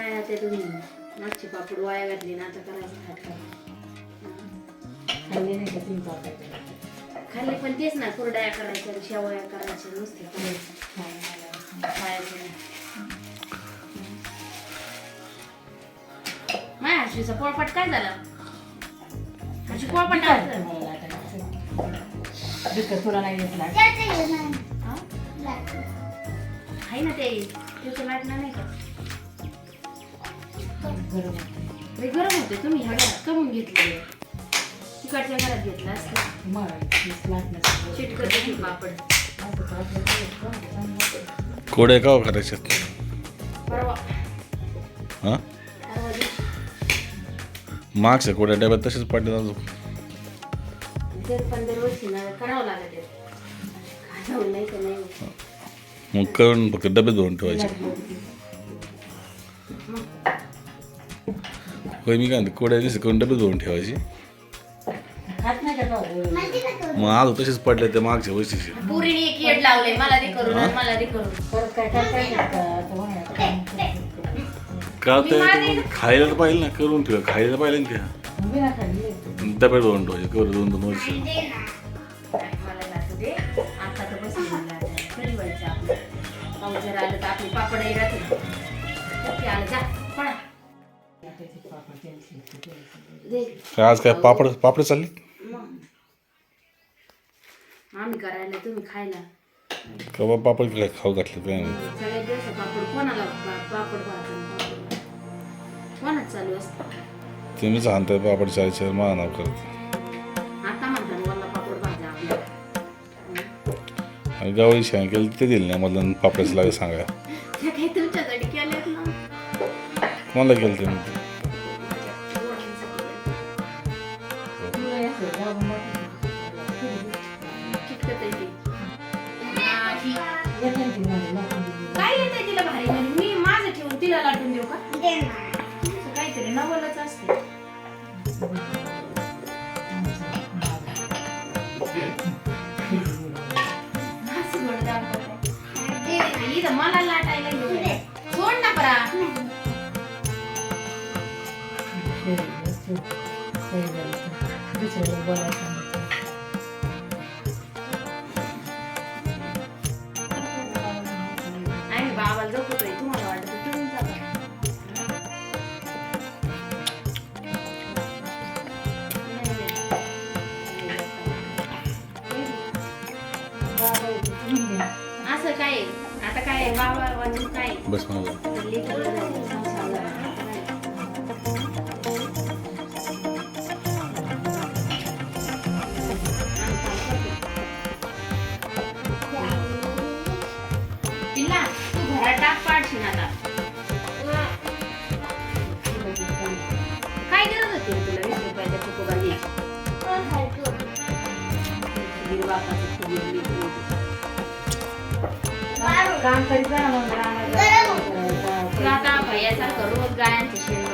काय आता तुम्ही मागची पापड वाया घातली ना आता करायचं फाटका खाल्ले नाही का तुम्ही पापड? खाल्ले पण तेच ना कुरड्या करायच्या शेवया करायच्या नुसते खायचं माय हर्षीचा पोळपाट काय झाला? हर्षी पोळपाट तुला नाही घेतला हा? आहे ना ते त्याचं लाटणार नाही का? बरोबर लय गरम होते तुम्ही ह्या घरात कमून घेतले. तिकडच्या घरात घेतला चिटकत पापड. कोड्या का करायच्यात परवा. हां? दिवशी. मागच्या कोड्या डब्यात तसेच पडले अजून. आहे. होत. मग करून फक्त डबे धुवून ठेवायचे. होय मी काय म्हणतो, कोड्या दिवशी करून डबे धुवून ठेवायचे. तो? मग आज तसेच पडले ते मागच्या वर्षीचे. पुरीने एक येड लावलंय मला दे करून आणि मला दे करून. परत काय करता येईल का? ते. ते खायला तर पाहिजे ना करून ठेवा खायला पाहिजे ना त्या. मी नाही खाल्ली. डबे धुवून ठेवायचे कवर दोन दोन वर्ष. मला लाटू दे. आता तर बस कधी व्हायचं आपलं पाऊस जर आलं तर आपली पापडही राहते ओके आलं जा पडा काय आज काय पापड पापड चालले? आम्ही करायला तुम्ही खायला. पापड काय खाऊ घातले काय नाही. सगळ्यात जास्त पापड कोणाला पापड पाहतो कोणाच चालू असतं? तुम्हीच आणताय पापड नाव करत. आता म्हणतात मला पापड भाजा आपल्या. आणि गावाची शाळा केली ते दिली नाही मला पापडाचं लागे सांगा. काही तुमच्यासाठी ना. कोणाला केलं ते? आहे काय तिला भारी म्हणजे मी माझं ठेवून तिला लाटून देऊ का काहीतरी नवलच असते मला लाटायला सोड ना परा Thank you. नाही. आणि बाबाला झोपतोय तुम्हाला वाटत जाता असं काय आहे? आता काय आहे? बाबा वाचून काय आहे? बस मला काम करीत जा मग आता शेण